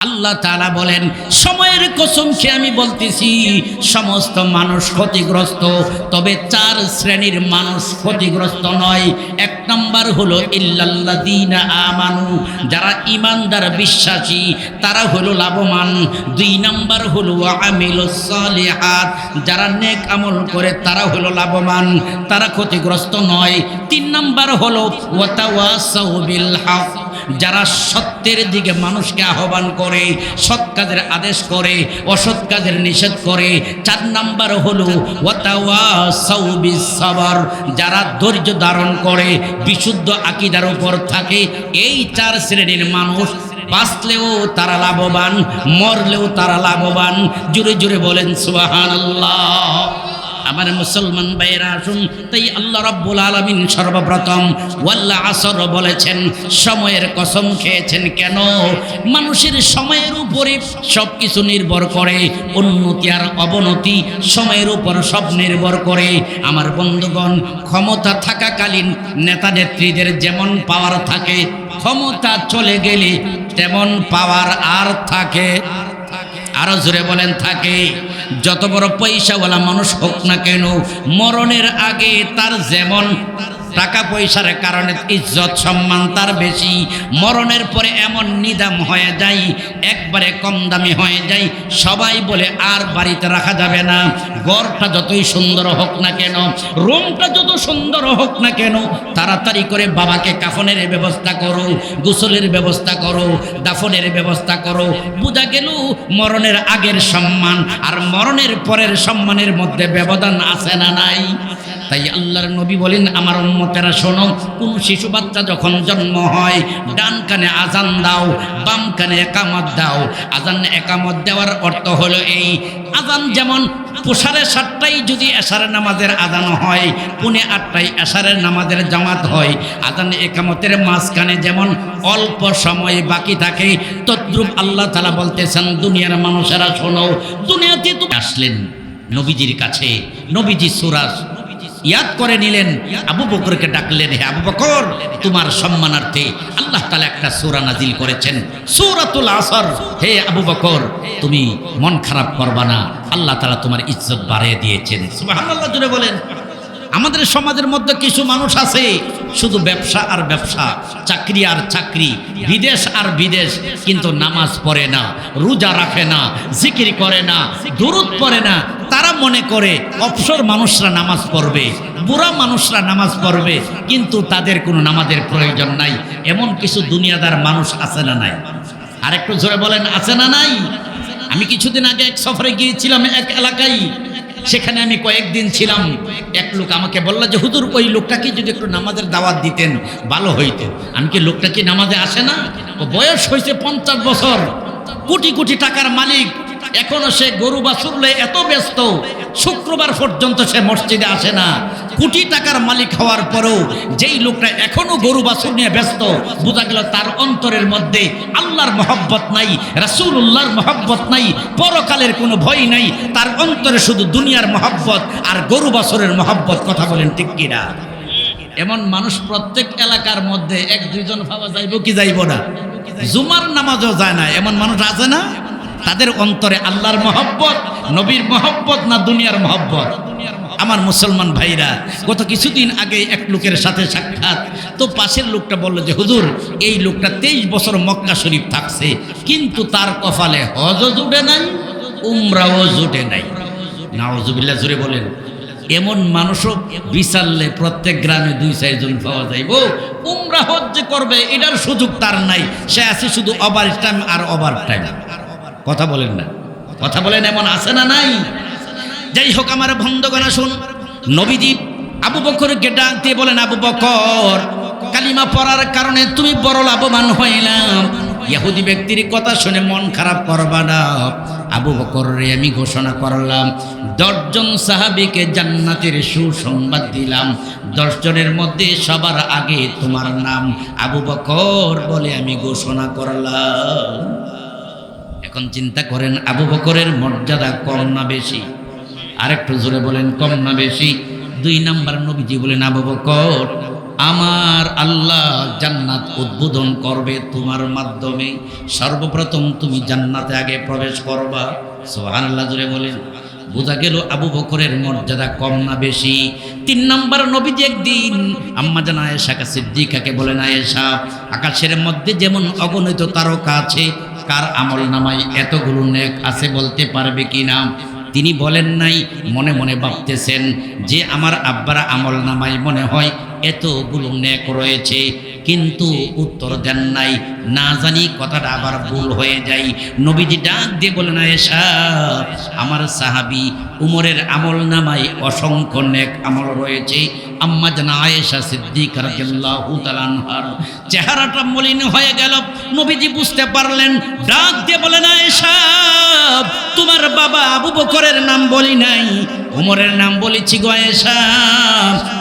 আল্লাহ তাআলা বলেন, সময়ের কসম খেয়ে আমি বলতেছি, সমস্ত মানুষ ক্ষতিগ্রস্ত, তবে চার শ্রেণির মানুষ ক্ষতিগ্রস্ত নয়। এক নম্বর হলো, ইল্লাল্লাযীনা আমানু, যারা ইমানদার বিশ্বাসী, তারা হলো লাভবান। দুই নম্বর হলো আমিলুস সালিহাত, যারা নেক আমল করে, তারা হলো লাভবান, তারা ক্ষতিগ্রস্ত নয়। তিন নম্বর হলো ওয়াতাওয়াসাউ বিল হক যারা সত্যের দিকে মানুষকে আহ্বান করে, সৎ কাজের আদেশ করে, অসৎ কাজের নিষেধ করে, চার নাম্বার হলো যারা ধৈর্য ধারণ করে, বিশুদ্ধ আকিদার উপর থাকে, এই চার শ্রেণির মানুষ বাঁচলেও তারা লাভবান, মরলেও তারা লাভবান। জুড়ে জুড়ে বলেন সুবহানাল্লাহ। আমার মুসলমান ভাইয়েরা আসুন। তাই আল্লাহ রাব্বুল আলামিন সর্বপ্রথম ওয়াল্লা আসর বলেছেন, সময়ের কসম খেয়েছেন কেন? মানুষের সময়ের উপরে সব কিছু নির্ভর করে, উন্নতি আর অবনতি সময়ের উপর সব নির্ভর করে। আমার বন্ধুগণ, ক্ষমতা থাকাকালীন নেতা নেত্রীদের যেমন পাওয়ার থাকে, ক্ষমতা চলে গেলে তেমন পাওয়ার আর থাকে। আরও জোরে বলেন, থাকে। যত বড় পয়সাওয়ালা মানুষ হোক না কেন মরণের আগে তার যেমন টাকা পয়সার কারণে ইজ্জত সম্মান তার বেশি। মরণের পরে এমন নিদাম হয়ে যায়, একবারে কম দামি হয়ে যায়। সবাই বলে, আর বাড়িতে রাখা যাবে না। ঘরটা যতই সুন্দর হোক না কেন, রুমটা যত সুন্দর হোক না কেন, তাড়াতাড়ি করে বাবাকে কাফনের ব্যবস্থা করো, গোসলের ব্যবস্থা করো, দাফনের ব্যবস্থা করো। বোঝা গেল, মরণের আগের সম্মান, আর মরণের পরের সম্মানের মধ্যে ব্যবধান আছে না নাই? তাই আল্লাহর নবী বলেন, আমার উম্মতেরা শোনো, কোন শিশু বাচ্চা যখন জন্ম হয়, ডান কানে আজান দাও, বাম কানে একামত দাও। আজান একামত দেওয়ার অর্থ হলো এই আজান যেমন পোষারে সাতটাই যদি এশারের নামাজের আজান হয়, পুনে আটটায় এশারের নামাজের জামাত হয় আজান একামতের মাঝখানে যেমন অল্প সময় বাকি থাকে, তদ্রুপ আল্লাহ তালা বলতেছেন, দুনিয়ার মানুষেরা শোনো, দুনিয়াতে তুমি আসলেন নবীজির কাছে, নবীজি সুরাজ ইয়াদ করে নিলেন, আবু বকরকে ডাকলেন, হে আবু বকর, তোমার সম্মানার্থে আল্লাহ তালা একটা সূরা নাজিল করেছেন। সূরাতুল আসর, হে আবু বকর, তুমি মন খারাপ করবা না। আল্লাহ তালা তোমার ইজ্জত বাড়িয়ে দিয়েছেন। জুড়ে বলেন। আমাদের সমাজের মধ্যে কিছু মানুষ আছে, শুধু ব্যবসা আর ব্যবসা, চাকরি আর চাকরি, বিদেশ আর বিদেশ, কিন্তু নামাজ পড়ে না, রোজা রাখে না, জিকির করে না দূরত পড়ে না। তারা মনে করে অবসর মানুষরা নামাজ পড়বে, বুড়া মানুষরা নামাজ পড়বে, কিন্তু তাদের কোনো নামাজের প্রয়োজন নাই। এমন কিছু দুনিয়াদার মানুষ আছে না নাই? আর একটু জোরে বলেন, আছে না নাই? আমি কিছুদিন আগে এক সফরে গিয়েছিলাম এক এলাকায়। সেখানে আমি কয়েকদিন ছিলাম। এক লোক আমাকে বলল যে হুদুর ওই লোকটাকে যদি একটু নামাজের দাওয়াত দিতেন, ভালো হইতেন আমি কি লোকটা কি নামাজে আসে না? ও বয়স হয়েছে পঞ্চাশ বছর। কোটি কোটি টাকার মালিক। এখনও সে গরু বাছুরলে এত ব্যস্ত। শুক্রবার পর্যন্ত সে মসজিদে আসে না। কোটি টাকার মালিক হওয়ার পরেও যেই লোকটা এখনও গরু বাছুর নিয়ে ব্যস্ত, বোঝা গেল তার অন্তরের মধ্যে আল্লাহর মহব্বত নাই, রাসূলুল্লাহর মহব্বত নাই, পরকালের কোনো ভয় নাই, তার অন্তরে শুধু দুনিয়ার মহব্বত আর গরু বাছরের মহব্বত, কথা বলেন ঠিক কিনা? এমন মানুষ প্রত্যেক এলাকার মধ্যে এক দুইজন ভাবা যাইব কি যাইব না। জুমার নামাজও যায় না, এমন মানুষ আছে না? তাদের অন্তরে আল্লাহর মহব্বত, নবীর মহব্বত না দুনিয়ার মহব্বত? আমার মুসলমান ভাইরা, গত কিছুদিন আগে এক লোকের সাথে সাক্ষাৎ। তো পাশের লোকটা বলল যে, হুজুর, এই লোকটা তেইশ বছর মক্কা শরীফ থাকছে, কিন্তু তার কপালে হজও জুটে নাই, উমরাও জুটে নাই। নাওজুবিল্লাহ জুড়ে বলেন। এমন মানুষও বিশাললে প্রত্যেক গ্রামে দুই চারজন পাওয়া যাইব উমরা হজ যে করবে, এটার সুযোগ তার নাই। সে আছে শুধু ওভার টাইম আর ওভার টাইম কথা বলেন না। কথা বলেন এমন আছে না নাই? যাই হোক আমার বন্ধগণ শুন নবীজি আবু বকরকে ডাক দিয়ে বলেন, আবু বকর, কালিমা পড়ার কারণে তুমি বড় লাভবান হইলাম। ইহুদি ব্যক্তির কথা শুনে মন খারাপ করবা না। আবু বকর আমি ঘোষণা করলাম, দশজন সাহাবিকে জান্নাতের সুসংবাদ দিলাম। দশজনের মধ্যে সবার আগে তোমার নাম আবু বকর বলে আমি ঘোষণা করলাম। এখন চিন্তা করেন আবু বকরের মর্যাদা কম না বেশি? আরেকটু জোরে বলেন, কম না বেশি? দুই নাম্বার নবীজি বলেন, আবু বকর, আমার আল্লাহ জান্নাত উদ্বোধন করবে তোমার মাধ্যমে। সর্বপ্রথম তুমি জান্নাতে আগে প্রবেশ করবা। সোহান আল্লাহ জুড়ে বলেন। বোঝা গেল আবু বকরের মর্যাদা কম না বেশি। তিন নম্বর নবীজি একদিন আম্মা জানা আয়েশাকে সিদ্দিকাকে বলেন, আয়েশা, আকাশের মধ্যে যেমন অগণিত তারকা আছে কার আমল নামাই এতগুলো নেক আছে বলতে পারবে কি না? তিনি বলেন নাই, মনে মনে ভাবতেছেন যে আমার আব্বারা আমল নামাই মনে হয় এতগুলো নেক রয়েছে, কিন্তু উত্তর দেন নাই। না জানি কথাটা আবার ভুল হয়ে যায়। নবীজি ডাক দিয়ে বলেন এসা আমার সাহাবি উমরের আমল নামাই অসংখ্য নেক আমল রয়েছে। আম্মা জানা আয়েশা সিদ্দিক আনহার। চেহারাটা মলিন হয়ে গেল। নবীজি বুঝতে পারলেন, ডাক দিয়ে বলে বলেন, আয়েশা, তোমার বাবা আবু বকরের নাম বলি নাই। উমরের নাম বলেছি গো আয়েশা।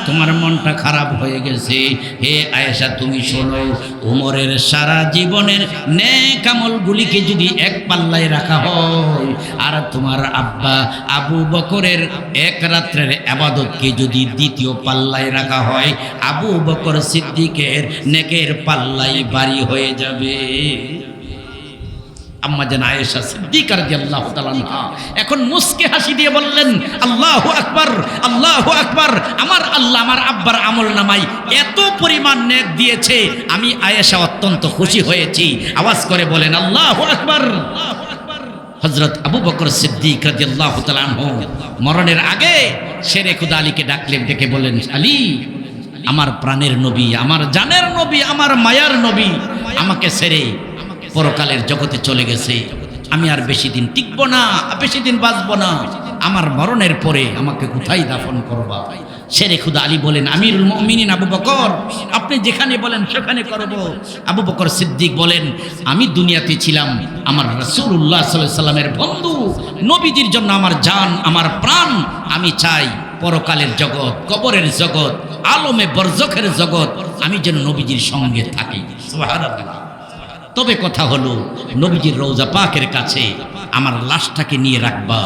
তোমার মনটা খারাপ হয়ে গেছে। হে আয়েশা, তুমি শোনো, উমরের সারা জীবনের নেক আমলগুলিকে যদি এক পাল্লায় রাখা হয়, আর তোমার আব্বা আবু বকরের এক রাত্রের আবাদতকে যদি দ্বিতীয় পাল্লায় রাখা হয়, আবু বকর সিদ্দিকের নেকের পাল্লাই বাড়ি হয়ে যাবে। আম্মা যেন আয়েশা সিদ্দিকার দিয়ে আল্লাহ এখন মুসকে হাসি দিয়ে বললেন, আল্লাহ আকবার আল্লাহ আকবার, আমার আল্লাহ, আমার আব্বার আমল নামাই এত পরিমাণ নেক দিয়েছে, আমি আয়েশা অত্যন্ত খুশি হয়েছি। আওয়াজ করে বলেন, আল্লাহ আকবার। হজরত আবু বকর সিদ্দিক রাজি আল্লাহ মরণের আগে শেরে খুদা আলীকে ডাকলেন, ডেকে বলেন আলী, আমার প্রাণের নবী, আমার জানের নবী, আমার মায়ার নবী, আমাকে সেরে পরকালের জগতে চলে গেছে। আমি আর বেশি দিন টিকবো না বেশি দিন বাঁচবো না। আমার মরণের পরে আমাকে কোথায় দাফন করবা? শেরে খুদা আলী বলেন, আমিরুল মমিনিন আবু বকর, আপনি যেখানে বলেন সেখানে করব। আবু বকর সিদ্দিক বলেন, আমি দুনিয়াতে ছিলাম, আমার রসুল্লাহ সাল্লাহ সাল্লামের বন্ধু, নবীজির জন্য আমার জান, আমার প্রাণ, আমি চাই পরকালের জগৎ, কবরের জগৎ, আলমে বরজখের জগৎ, আমি যেন নবীজির সঙ্গে থাকি। তবে কথা হলো, নবীজির রৌজা পাকের কাছে আমার লাশটাকে নিয়ে রাখবা।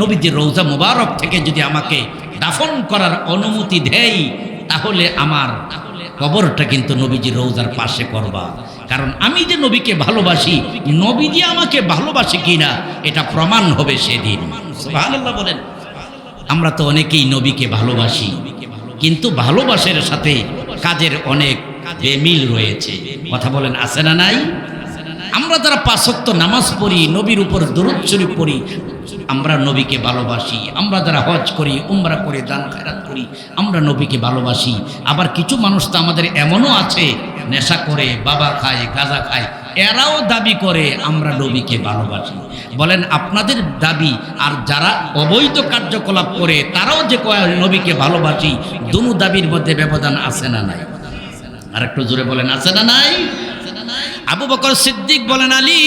নবীজির রৌজা মোবারক থেকে যদি আমাকে দাফন করার অনুমতি দেয় তাহলে আমার কবরটা কিন্তু নবীজির রৌজার পাশে করবা। কারণ আমি যে নবীকে ভালোবাসি, নবীজি আমাকে ভালোবাসে কিনা, এটা প্রমাণ হবে সেদিন। বলেন, আমরা তো অনেকেই নবীকে ভালোবাসি, কিন্তু ভালোবাসার সাথে কাজের অনেক বেমিল রয়েছে। কথা বলেন, আছে না নাই? আমরা যারা পাঁচক্ত নামাজ পড়ি, নবীর উপর দরুদ পড়ি, আমরা নবীকে ভালোবাসি। আমরা যারা হজ করি, উমরা করে, দান খেরাত করি, আমরা নবীকে ভালোবাসি। আবার কিছু মানুষ তো আমাদের এমনও আছে, নেশা করে, বাবা খায়, গাঁজা খায়, এরাও দাবি করে আমরা নবীকে ভালোবাসি। বলেন, আপনাদের দাবি, আর যারা অবৈধ কার্যকলাপ করে, তারাও যে কয়, নবীকে ভালোবাসি, দুনু দাবির মধ্যে ব্যবধান আছে না নাই? আর একটু জোরে বলেন, আছে না নাই? আবু বকর সিদ্দিক বলেন, আলী,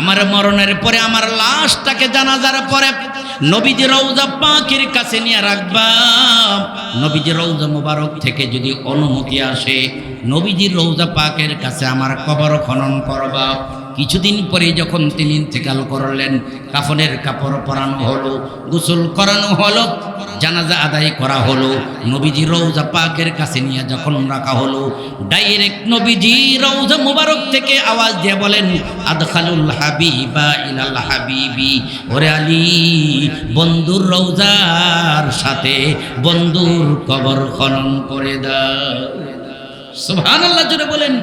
আমার মরণের পরে আমার লাশটাকে জানাজার পরে নবীজি রৌজা পাখির কাছে নিয়ে রাখবা। নবীজি রৌজা মুবারক থেকে যদি অনুমতি আসে, নবীজি রৌজা পাকের কাছে আমার কবর খনন করবা। কিছুদিন পরে যখন তিনি ইন্তেকাল করলেন, কাফনের কাপড় পরানো হলো, গোসল করানো হলো, জানাজা আদায় করা হলো, নবীজি রৌজা পাকের কাছে নিয়ে যখন রাখা হলো, ডাইরেক্ট নবীজি রৌজা মুবারক থেকে আওয়াজ দিয়ে বলেন, আদখালুল হাবিবা ইলাল হাবিবি। ওরে আলী, বন্ধুর রৌজার সাথে বন্ধুর কবর খনন করে দাও। সুবহানাল্লাহ জুড়ে বলেন।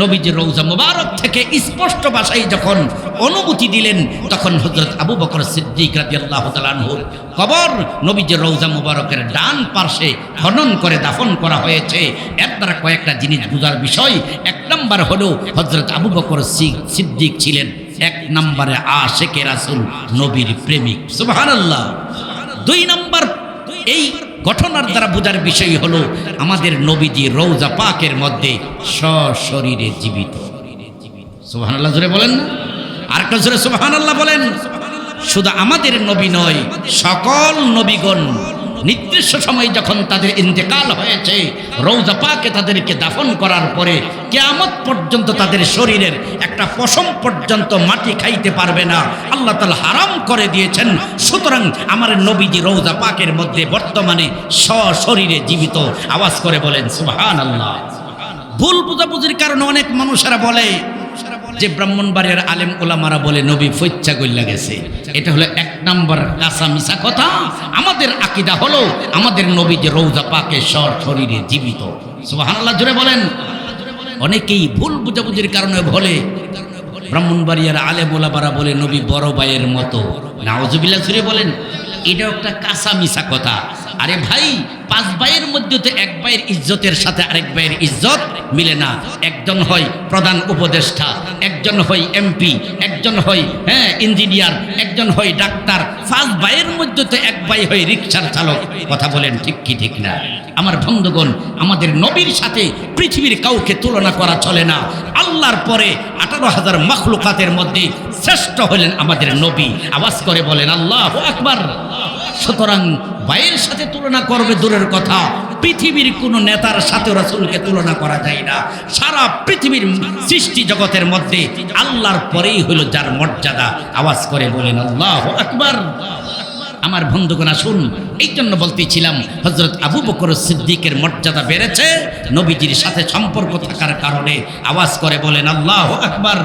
নবীজি রৌজা মুবারক থেকে স্পষ্ট ভাষায় যখন অনুমতি দিলেন, তখন হজরত আবু বকর সিদ্দিক রাদিয়াল্লাহু তাআলার কবর নবীজি রৌজা মুবারকের ডান পার্শ্বে খনন করে দাফন করা হয়েছে। এর দ্বারা কয়েকটা জিনিস বোঝার বিষয়। এক নম্বর হলো হজরত আবু বকর সিদ্দিক ছিলেন এক নম্বরে আশেকে রাসূল, নবীর প্রেমিক। সুবহানাল্লাহ। দুই নম্বর এই ঘটনার দ্বারা বোঝার বিষয় হলো আমাদের নবীজি রৌজা পাকের মধ্যে সশরীরে জীবিত। সোহান আল্লাহ জোরে বলেন না? আর জোরে সোহান আল্লাহ বলেন। শুধু আমাদের নবী নয়, সকল নবীগণ নির্দিষ্ট সময় যখন তাদের ইন্তেকাল হয়েছে রৌজা পাকে তাদেরকে দাফন করার পরে কেয়ামত পর্যন্ত তাদের শরীরের একটা পশম পর্যন্ত মাটি খাইতে পারবে না। আল্লাহ তালা হারাম করে দিয়েছেন। সুতরাং আমার নবীজি রৌজা পাকের মধ্যে বর্তমানে সশরীরে জীবিত। আওয়াজ করে বলেন সুহান আল্লাহ ভুল বুঝাবুঝির কারণে অনেক মানুষেরা বলে যে ব্রাহ্মণবাড়িয়ার আলেম ওলামারা বলে, নবী ফৈচ্ছা গইল্লা গেছে। এটা হলো এক নম্বর কাঁচা মিশা কথা। আমাদের আকিদা হলো, আমাদের নবী যে রৌজা পাকে সর শরীরে জীবিত। সুবহানাল্লাহ জুড়ে বলেন। অনেকেই ভুল বুঝাবুঝির কারণে বলে, ব্রাহ্মণবাড়িয়ার আলেম ওলামারা বলে, নবী বড় ভাইয়ের মতো। নাওজুবিল্লাহ জুড়ে বলেন। এটা একটা কাঁচা মিশা কথা। আরে ভাই, পাঁচ ভাইয়ের মধ্যে তো এক ভাইয়ের ইজ্জতের সাথে আরেক ভাইয়ের ইজ্জত মিলে না। একজন হয় প্রধান উপদেষ্টা, একজন হয় এমপি, একজন হয় হ্যাঁ ইঞ্জিনিয়ার, একজন হয় ডাক্তার। পাঁচ ভাইয়ের মধ্যে তো এক ভাই হয় রিক্সার চালক। কথা বলেন ঠিক কি ঠিক না? আমার বন্ধুগণ, আমাদের নবীর সাথে পৃথিবীর কাউকে তুলনা করা চলে না। আল্লাহর পরে আঠারো হাজার মখলুকাতের মধ্যে শ্রেষ্ঠ হলেন আমাদের নবী। আওয়াজ করে বলেন, আল্লাহ আকবার। সুতরাং ভাইয়ের সাথে তুলনা করবে দূরের কথা। পৃথিবীর কোনো নেতার সাথে রাসূলকে তুলনা করা যায় না। সারা পৃথিবীর সৃষ্টি জগতের মধ্যে আল্লাহর পরেই হলো যার মর্যাদা। আওয়াজ করে বলেন, আল্লাহ আকবার। আমার বন্ধুগণ, আসুন এই জন্য বলতেছিলাম হজরত আবু বকর সিদ্দিকের মর্যাদা বেড়েছে, নবীজির সাথে সম্পর্ক থাকার কারণে আওয়াজ করে বলেন, আল্লাহ আকবার।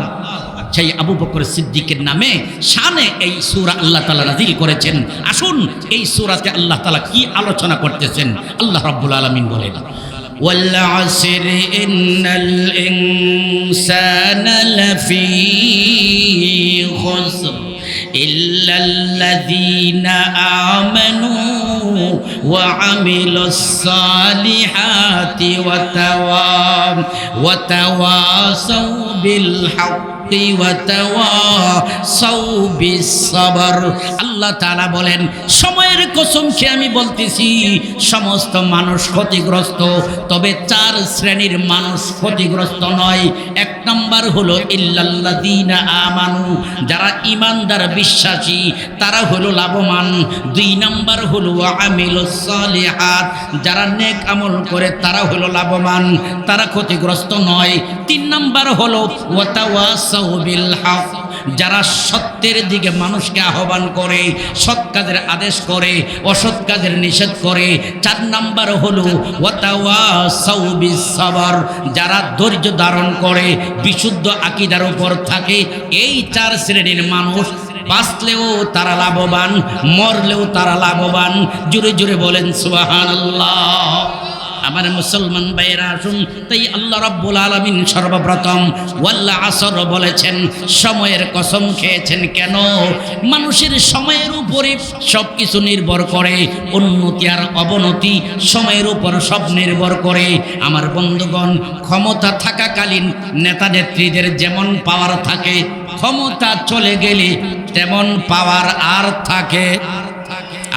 সেই আবু বকর সিদ্দিকের নামে শানে এই সূরা আল্লাহ তাআলা নাজিল করেছেন আসুন এই সূরাতে আল্লাহ তাআলা কি আলোচনা করতেছেন আল্লাহ রাব্বুল আলামিন বলেন والعصر إن الإنسان لفي خسر إلا الذين آمنوا وعملوا الصالحات وتوا وتواصوا بالحق আল্লাহ তাআলা বলেন, সময়ের কসম খেয়ে আমি বলতেছি? সমস্ত মানুষ ক্ষতিগ্রস্ত, তবে চার শ্রেণির মানুষ ক্ষতিগ্রস্ত নয়। এক নম্বর হলো ইল্লাল্লাদিনা আমানু, যারা ইমানদার বিশ্বাসী, তারা হলো লাভবান। দুই নম্বর হলো আমিল সালিহাত, যারা নেক আমল করে, তারা হলো লাভবান, তারা ক্ষতিগ্রস্ত নয়। তিন নম্বর হলো ওয়াতাওয়াস বিল হক যারা সত্যের দিকে মানুষকে আহ্বান করে, সৎ কাজের আদেশ করে, অসৎ কাজের নিষেধ করে, চার নাম্বার হলো সাবর যারা ধৈর্য ধারণ করে, বিশুদ্ধ আকিদার উপর থাকে, এই চার শ্রেণির মানুষ বাঁচলেও তারা লাভবান, মরলেও তারা লাভবান জুড়ে জুড়ে বলেন সুবহানাল্লাহ। আমার মুসলমান ভাইয়েরা আসুন। তাই আল্লাহ রব্বুল আলমিন সর্বপ্রথম ওয়াল্লা আসর বলেছেন, সময়ের কসম খেয়েছেন কেন? মানুষের সময়ের উপরে সব কিছু নির্ভর করে, উন্নতি আর অবনতি সময়ের উপর সব নির্ভর করে। আমার বন্ধুগণ, ক্ষমতা থাকাকালীন নেতা নেত্রীদের যেমন পাওয়ার থাকে, ক্ষমতা চলে গেলে তেমন পাওয়ার আর থাকে।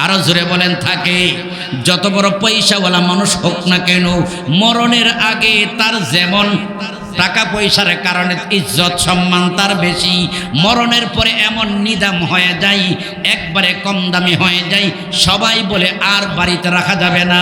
আরও জোরে বলেন, থাকে। যত বড় পয়সাওয়ালা মানুষ হোক না কেন মরণের আগে তার যেমন টাকা পয়সার কারণে ইজ্জত সম্মান তার বেশি। মরণের পরে এমন নিদাম হয়ে যায়, একবারে কম দামি হয়ে যায়। সবাই বলে, আর বাড়িতে রাখা যাবে না।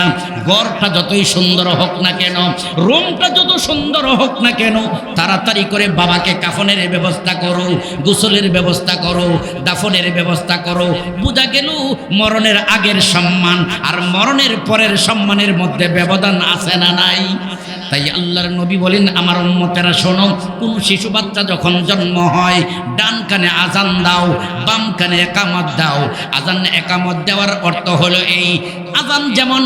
ঘরটা যতই সুন্দর হোক না কেন, রুমটা যত সুন্দর হোক না কেন, তাড়াতাড়ি করে বাবাকে কাফনের ব্যবস্থা করো, গোসলের ব্যবস্থা করো, দাফনের ব্যবস্থা করো। বোঝা গেল, মরণের আগের সম্মান, আর মরণের পরের সম্মানের মধ্যে ব্যবধান আছে না নাই? তাই আল্লাহর নবী বলেন, আমার উম্মতেরা শোনো, কোন শিশু বাচ্চা যখন জন্ম হয়, ডান কানে আজান দাও, বাম কানে একামত দাও। আজান একামত দেওয়ার অর্থ হলো এই আজান যেমন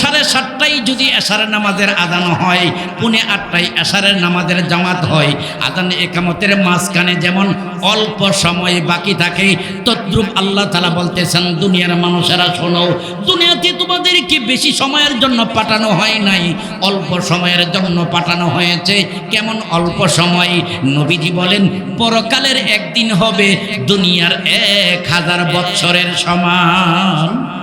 সাড়ে সাতটাই যদি এশারের নামাজের আদান হয়, পুনে আটটায় এশারের নামাজের জামাত হয়। আজান একামতের মাঝখানে যেমন অল্প সময় বাকি থাকে, তদ্রুপ আল্লাহ তালা বলতেছেন, দুনিয়ার মানুষেরা শোনো, দুনিয়াতে তোমাদেরকে বেশি সময়ের জন্য পাঠানো হয় নাই। অল্প সময়ের জন্য পাঠানো হয়েছে। কেমন অল্প সময়? নবীজি বলেন, পরকালের একদিন হবে, দুনিয়ার এক হাজার বৎসরের সমান।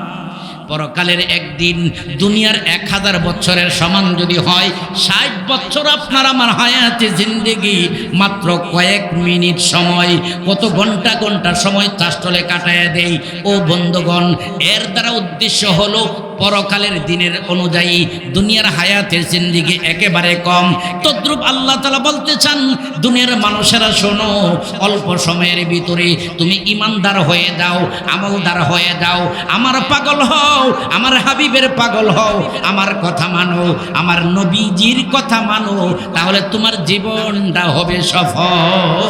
পরকালের একদিন দুনিয়ার এক হাজার বছরের সমান যদি হয়, ষাট বছর আপনার আমার হায়াতে জিন্দেগি, মাত্র কয়েক মিনিট সময়, কত ঘণ্টা ঘণ্টা সময় তাস্তলে কাটাইয়া দেই। ও বন্ধুগণ, এর দ্বারা উদ্দেশ্য হলো পরকালের দিনের অনুযায়ী দুনিয়ার হায়াতের জিন্দিগি একেবারে কম। তদ্রুপ আল্লাহ তালা বলতে চান, দুনিয়ার মানুষেরা শোনো, অল্প সময়ের ভিতরে তুমি ইমানদার হয়ে দাও আমলদার হয়ে দাও আমার পাগল হও, আমার হাবিবের পাগল হও, আমার কথা মানো, আমার নবীজির কথা মানো, তাহলে তোমার জীবনটা হবে সফল।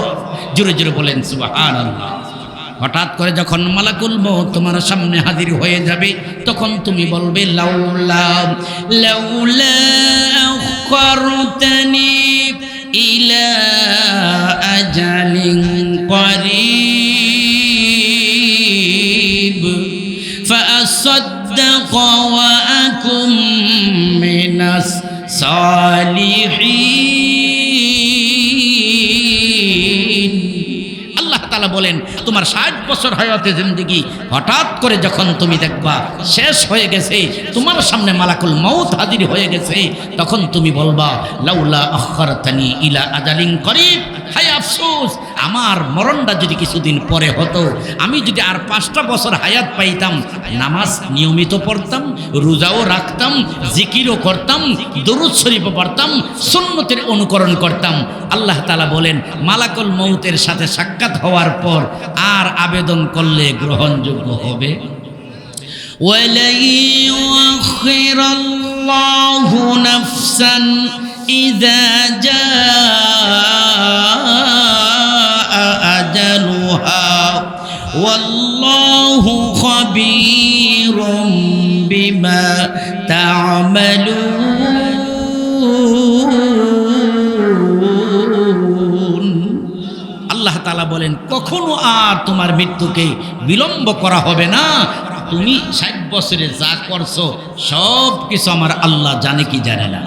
জোরে জোরে বলেন, সুবহানাল্লাহ। হঠাৎ করে যখন মালাকুল মহ তোমার সামনে হাজির হয়ে যাবে, তখন তুমি বলবে, লাউলা ইলা আজালিন করিব। তোমার ষাট বছর হায়াতে জিন্দিগি, হঠাৎ করে যখন তুমি দেখবা শেষ হয়ে গেছে, তোমার সামনে মালাকুল মৌত হাজির হয়ে গেছে, তখন তুমি বলবা, লাউলা ইলা আজালিন করিব। হায় আফসোস আমার মরণটা যদি কিছুদিন পরে হতো আমি যদি আর পাঁচটা বছর হায়াত পাইতাম নামাজ নিয়মিত পড়তাম রোজাও রাখতাম জিকিরও করতাম দরুদ শরীফও পড়তাম সুন্নতের অনুকরণ করতাম আল্লাহ তালা বলেন মালাকুল মৌতের সাথে সাক্ষাৎ হওয়ার পর আর আবেদন করলে গ্রহণযোগ্য হবে ولن يؤخر الله نفسا إذا جاء خبير بما تعملون আল্লাহ তালা বলেন কখনো আর তোমার মৃত্যুকে বিলম্ব করা হবে না তুমি ষাট বছরে যা করছো সব কিছু আমার আল্লাহ জানে কি জানে না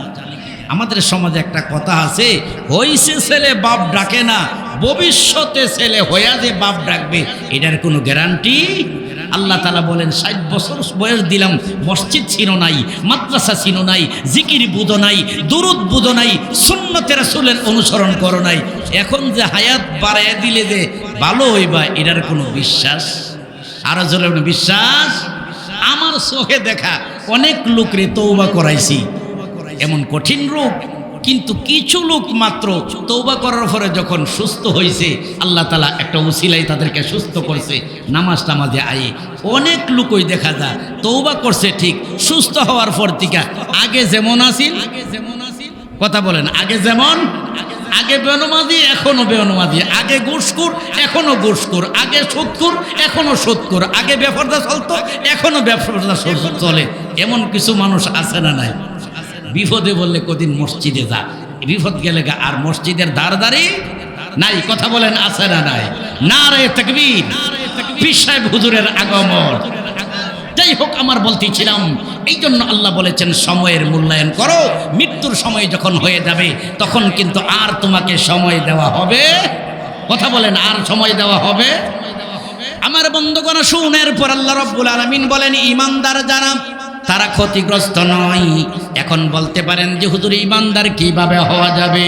আমাদের সমাজে একটা কথা আছে হইছে ছেলে বাপ ডাকে না ভবিষ্যতে ছেলে হইয়া যে বাপ ডাকবে এটার কোনো গ্যারান্টি আল্লাহ তালা বলেন, ষাট বছর বয়স দিলাম, মসজিদ ছিল নাই, মাদ্রাসা ছিল নাই, জিকির বুধ নাই, দুরুদ বুধ নাই সুন্নতের রাসূলের অনুসরণ করো নাই। এখন যে হায়াত বাড়াইয়া দিলে যে ভালো হইবা, এটার কোনো বিশ্বাস? আরও জলে বিশ্বাস? আমার চোখে দেখা অনেক লোকরে তৌবা করাইছি। এমন কঠিন রোগ কিন্তু কিছু লোক মাত্র তৌবা করার পরে যখন সুস্থ হয়েছে আল্লাহ তালা একটা উসিলাই তাদেরকে সুস্থ করছে, নামাজ টামাজে আয়ে। অনেক লোকই দেখা যায় তৌবা করছে ঠিক, সুস্থ হওয়ার পর থেকে আগে যেমন আসিল কথা বলেন, আগে যেমন, আগে বেনমাজি, এখনও বেনমাজি, আগে গুসকুর এখনও গুসকুর আগে সৎকুর এখনও সৎকুর আগে ব্যাপারটা চলতো, এখনও ব্যাপারটা চলে এমন কিছু মানুষ আছে না নাই? বিপদে বললে কদিন মসজিদে যা। বিপদ গেলে আর মসজিদের দ্বার দাঁড়ি নাই। কথা বলেন, আছে না নাই? না রে তকবীর হুজুরের আগমন। যাই হোক, আমার বলতেছিলাম এই জন্য আল্লাহ বলেছেন, সময়ের মূল্যায়ন করো। মৃত্যুর সময় যখন হয়ে যাবে, তখন কিন্তু আর তোমাকে সময় দেওয়া হবে। কথা বলেন, আর সময় দেওয়া হবে? আমার বন্ধুগণ শুনের পর আল্লাহ রব্বুল আলমিন বলেন ইমানদার যারা তারা ক্ষতিগ্রস্ত নয়। এখন বলতে পারেন যে, হুজুর ইমানদার কীভাবে হওয়া যাবে?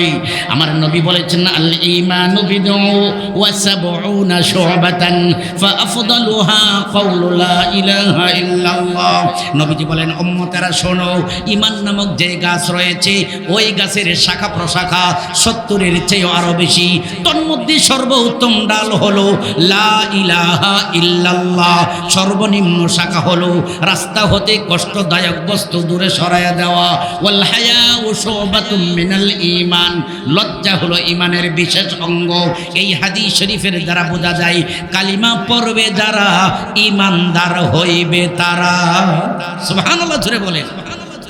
আমার নবী বলেছেন আল ইমান ওয়াসাবউনা শুবাতান ফাআফদালুহা কাউলু লা ইলাহা ইল্লাল্লাহ। নবীজি বলেন, উম্মতেরা, শোনো ইমান নামক যে গাছ রয়েছে, ওই গাছের শাখা প্রশাখা সত্তরের চেয়েও আরও বেশি। তন্মধ্যে সর্বোত্তম ডাল হলো লা ইলাহা ইল্লাল্লাহ। সর্বনিম্ন শাখা হলো, রাস্তা হতে কষ্টদায়ক বস্তু দূরে সরাইয়া দেওয়া। ওয়াল হায়া ও শোবাতুম মিনাল ঈমান। লজ্জা হলো ঈমানের বিশেষ অঙ্গ। এই হাদিস শরীফের দ্বারা বোঝা যায়, কালিমা পড়বে যারা, ঈমানদার হইবে তারা। সুবহানাল্লাহ ধরে বলেন।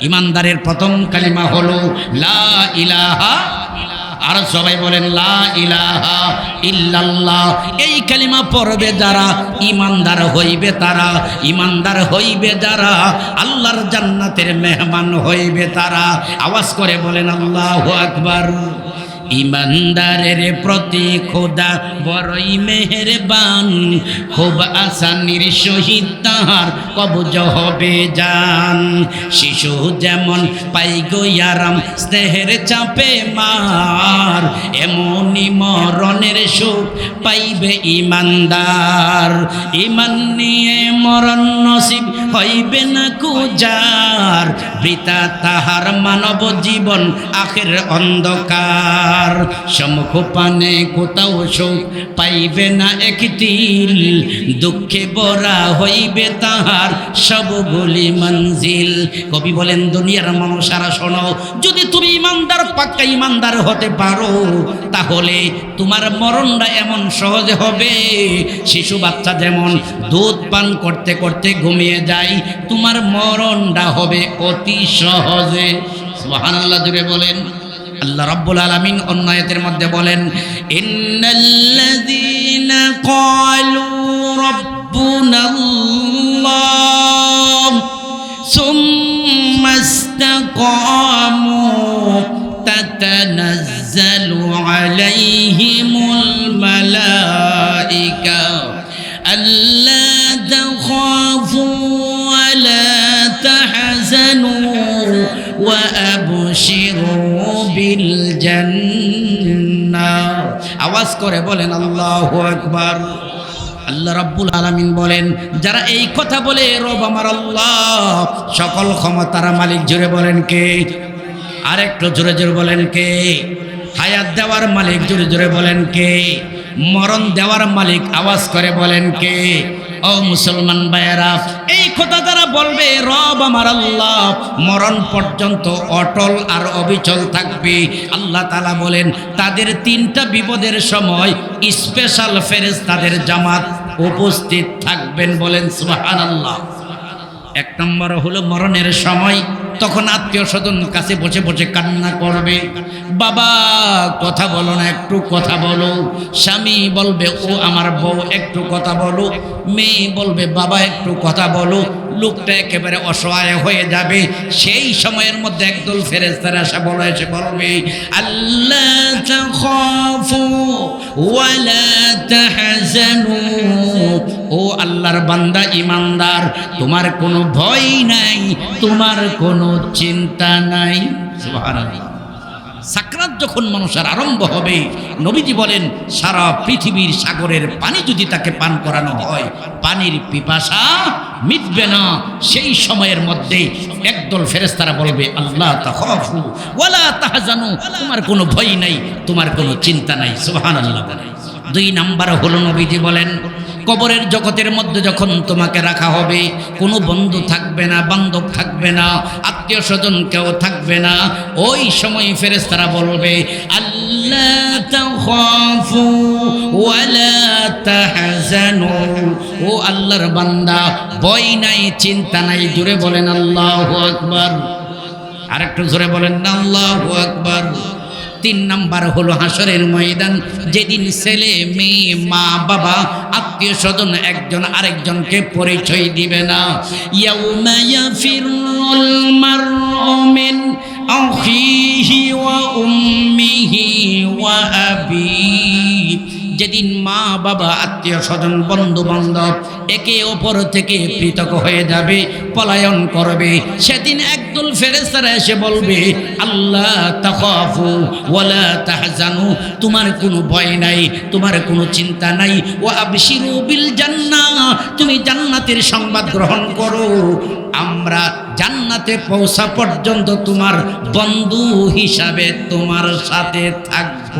ঈমানদারের প্রথম কালিমা হলো, লা ইলাহা আর সবাই বলেন, লা ইলাহা ইল্লাল্লাহ। এই কালিমা পড়বে যারা? ইমানদার হইবে তারা। ইমানদার হইবে যারা? আল্লাহর জান্নাতের মেহমান হইবে তারা। আওয়াজ করে বলেন, আল্লাহু আকবার। ইমানদারের প্রতি খোদা বড়ই মেহেরবান। খুব আসানির সহিত তাহার কবজ হবে যান শিশু যেমন পাই গয়ারাম স্নেহের চাপে মার। এমনই মরণের সুখ পাইবে ইমানদার। ইমান নিয়ে মরণ নসিব হইবে না কুজার। বৃতা তাহার মানব জীবন আখের অন্ধকার। সম্মুখ পানে কোথাও সুখ পাইবে না এক তিল। দুঃখে বরা হইবে তাহার সবগুলি মঞ্জিল। কবি বলেন, দুনিয়ার মানুষ সারা শোনো, যদি তুমি ইমানদার, পাক্কা ইমানদার হতে পারো, তাহলে তোমার মরণটা এমন সহজে হবে। শিশু বাচ্চা যেমন দুধ পান করতে করতে ঘুমিয়ে যায়, তোমার মরণটা হবে অতি সহজে। সুবহানাল্লাহ জুড়ে বলেন। আল্লাহ রাব্বুল আলামিন অন্যায়তের মধ্যে বলেন ইন্নাল্লাযীনা ক্বালু রাব্বুনাল্লাহ সুম্মা ইসতাকামু তাতানাজ্জালু আলাইহিম আওয়াজ করে বলেন, আল্লাহ আকবর। আল্লাহ রাব্বুল আলামিন বলেন, যারা এই কথা বলে, রব আমার আল্লাহ। সকল ক্ষমতার মালিক জুড়ে বলেন কে? আরেকটু জোরে জোরে বলেন কে? হায়াত দেওয়ার মালিক জোরে জোরে বলেন কে? মরণ দেওয়ার মালিক আওয়াজ করে বলেন কে? ও মুসলমান ভাইয়েরা, এই কথা যারা বলবে, রব আমার আল্লাহ, মরণ পর্যন্ত অটল আর অবিচল থাকবে। আল্লাহ তালা বলেন, তাদের তিনটা বিপদের সময় স্পেশাল ফেরেজ তাদের জামাত উপস্থিত থাকবেন বলেন সুহান আল্লাহ এক নম্বর হলো মরণের সময়, তখন আত্মীয় স্বজন কাছে বসে বসে কান্না করবে। বাবা, কথা বলো না, একটু কথা বলো। স্বামী বলবে, ও আমার বউ, একটু কথা বলো। মেয়ে বলবে, বাবা, একটু কথা বলো। লোকটা একেবারে অসহায় হয়ে যাবে। সেই সময়ের মধ্যে একদল ফেরেস্তারা আসা বলে, এসে বলবে, আল্লাহ ও আল্লাহর বান্দা, ইমানদার, তোমার কোনো ভয় নাই, তোমার কোনো চিন্তা নাই। সাকরাত যখন মানুষের আরম্ভ হবে, নবীজি বলেন, সারা পৃথিবীর সাগরের পানি যদি তাকে পান করানো হয়, পানির পিপাসা মিটবে না। সেই সময়ের মধ্যে একদল ফেরেস্তারা বলবে, আল্লাহ তাহফু ওয়ালা তাহাজানু, তোমার কোনো ভয় নাই, তোমার কোনো চিন্তা নাই। সুবহানাল্লাহ বলে দুই নাম্বার হলো নবীজি বলেন কবরের জগতের মধ্যে যখন তোমাকে রাখা হবে, কোনো বন্ধু থাকবে না, বান্ধব থাকবে না, আত্মীয় স্বজন কেউ থাকবে না। ওই সময় ফেরেস্তারা বলবে আল্লাহ ও আল্লাহর বান্দা, ভয় নাই, চিন্তা নাই জুড়ে বলেন আল্লাহু আকবার। আরেকটু জোরে বলেন, আল্লাহু আকবার। তিন নাম্বার হলো হাসরের ময়দান। যেদিন ছেলে, মেয়ে, মা, বাবা, আত্মীয় স্বজন একজন আরেকজনকে পরিচয় দিবে না। ইয়াউমা ইয়াফিরুল মারউ মিন আখিহি ওয়া উম্মিহি ওয়া আবিহি। যেদিন মা, বাবা, আত্মীয়, স্বজন বন্ধু বান্ধব একে অপর থেকে পৃথক হয়ে যাবে, পলায়ন করবে। সেদিন একদল ফেরেস্তারা এসে বলবে, আল্লাহ তাখাফু ওয়ালা তাহজানু, তোমার কোনো ভয় নাই, তোমার কোনো চিন্তা নাই। ও আবশিরু বিল জান্নাহ তুমি জান্নাতের সংবাদ গ্রহণ করো। আমরা জান্নাতে পৌঁছা পর্যন্ত তোমার বন্ধু হিসাবে তোমার সাথে থাকব।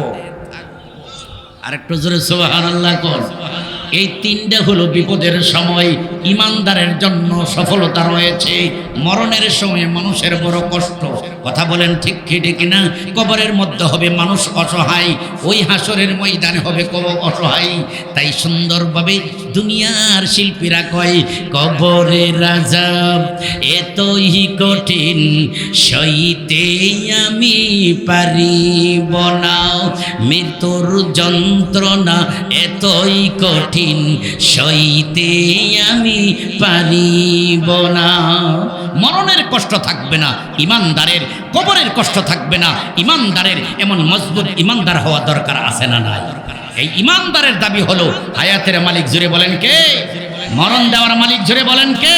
আরেকটু জোরে সোহান আল্লাহ কর এই তিনটে হলো বিপদের সময়। ইমানদারের জন্য সফলতা রয়েছে। মরণের সময় মানুষের বড় কষ্ট। কথা বলেন ঠিক ঠিক কিনা কবরের মধ্যে হবে মানুষ অসহায়। ওই হাসরের ময়দানে হবে কব অসহায়। তাই সুন্দরভাবে দুনিয়ার শিল্পীরা কয় কবরে রাজাব এতই কঠিন সইতে আমি পারিব না। মৃত্যুর যন্ত্রণা এতই কঠিন। কঠিন সইতে আমি পারিব না। মরণের কষ্ট থাকবে না, ইমানদারের কবরের কষ্ট থাকবে না। ইমানদারের এমন মজবুত ইমানদার হওয়া দরকার আছে না নাই? এই ইমানদারের দাবি হলো, হায়াতের মালিক জুড়ে বলেন কে? মরণ দেওয়ার মালিক জুড়ে বলেন কে?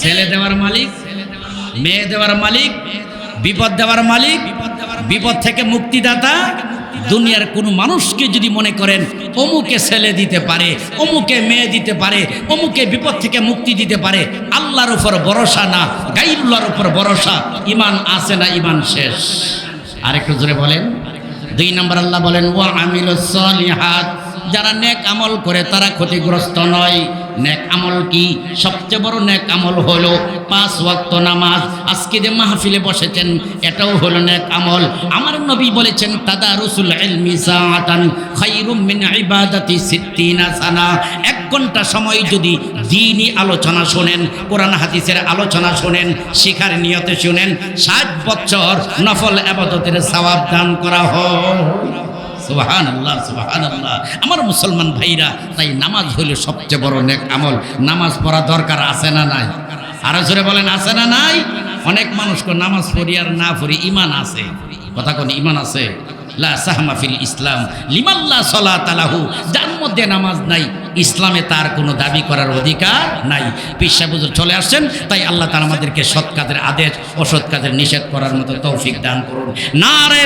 ছেলে দেওয়ার মালিক, মেয়ে দেওয়ার মালিক, বিপদ দেওয়ার মালিক, বিপদ থেকে মুক্তিদাতা দুনিয়ার কোনো মানুষকে যদি মনে করেন, অমুকে ছেলে দিতে পারে, অমুকে মেয়ে দিতে পারে, অমুকে বিপদ থেকে মুক্তি দিতে পারে, আল্লাহর উপর ভরসা না, গাইরুল্লাহর উপর ভরসা, ইমান আছে না, ইমান শেষ। আর একটু জোরে বলেন। দুই নম্বর আল্লাহ বলেন ও আমিল যারা নেক আমল করে তারা ক্ষতিগ্রস্ত নয়। নেক আমল কি? সবচেয়ে বড় নেক আমল হলো পাঁচ ওয়াক্ত নামাজ। আজকে যে মাহফিলে বসেছেন, এটাও হলো নেক আমল। আমার নবী বলেছেন তাদা রসুল এক ঘণ্টা সময় যদি দিনই আলোচনা শোনেন, কোরআন হাদিসের আলোচনা শোনেন, শিখার নিয়তে শুনেন, ষাট বছর নফল আবাদতের সওয়াব দান করা হয়। সুবাহান আল্লাহ সুবাহান আল্লাহ আমার মুসলমান ভাইরা, তাই নামাজ হইল সবচেয়ে বড় নেক আমল। নামাজ পড়া দরকার আছে না নাই? আরও জোরে বলেন, আছে না নাই? অনেক মানুষকে নামাজ পড়ি আর না পড়ি ইমান আছে। কথা কোন ইমান আছে? লা ইসলাম। লিমাল্লা সলা তালাহু যার মধ্যে নামাজ নাই, ইসলামে তার কোনো দাবি করার অধিকার নাই। পিসা বুজুর চলে আসছেন, তাই আল্লাহ তার আমাদেরকে সৎ কাজের আদেশ, অসৎ কাজের নিষেধ করার মতো তৌফিক দান করুন। না রে